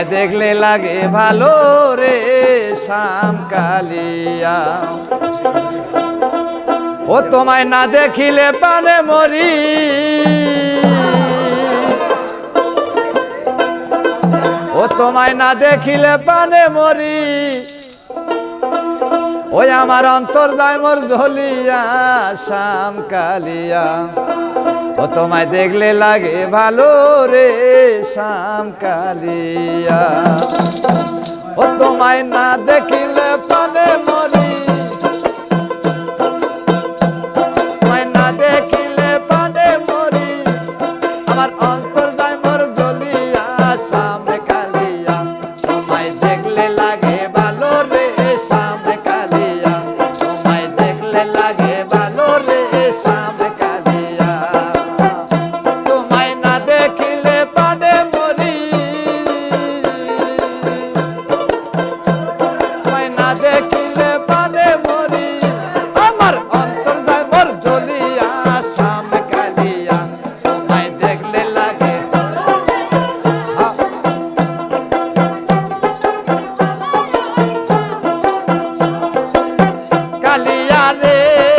তোমায় দেখলে লাগে ভালো রে শ্যাম কালিয়া। ও তোমায় না দেখিলে পানে মরি। ও তোমায় না দেখিলে পানে মরি। ওই আমার অন্তর যায় মোর ঝলিয়া, শ্যাম কালিয়া। ও তোমায় দেখলে লাগে ভালো রে, শ্যাম কালিয়া। ও তোমায় না দেখিলে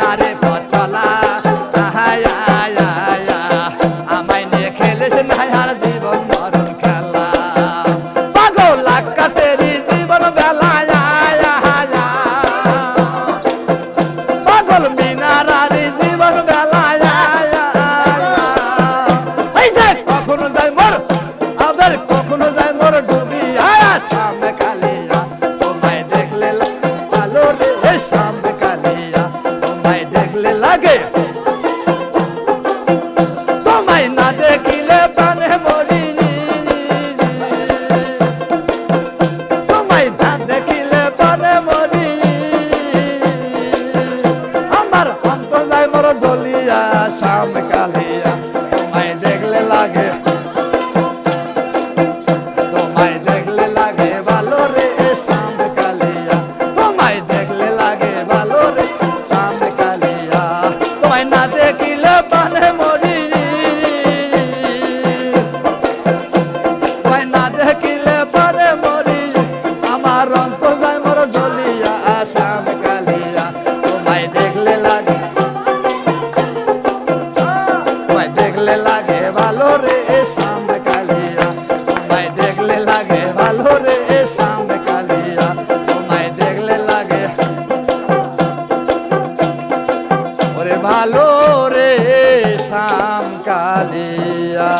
নারে পচলা। আহায় আয় আয় আমায় নিয়ে খেলিস না আর জীবন মরণ খেলা। পাগল আকাশের জীবন বেলা আয় আয় পাগল লাগে। তোমায় না দেখিলে প্রাণে মরি তোমায় না দেখিলে প্রাণে মরি আমার অন্ত যায় মর জ্বলিয়া শামকা ভালো রে শাম কালিয়া।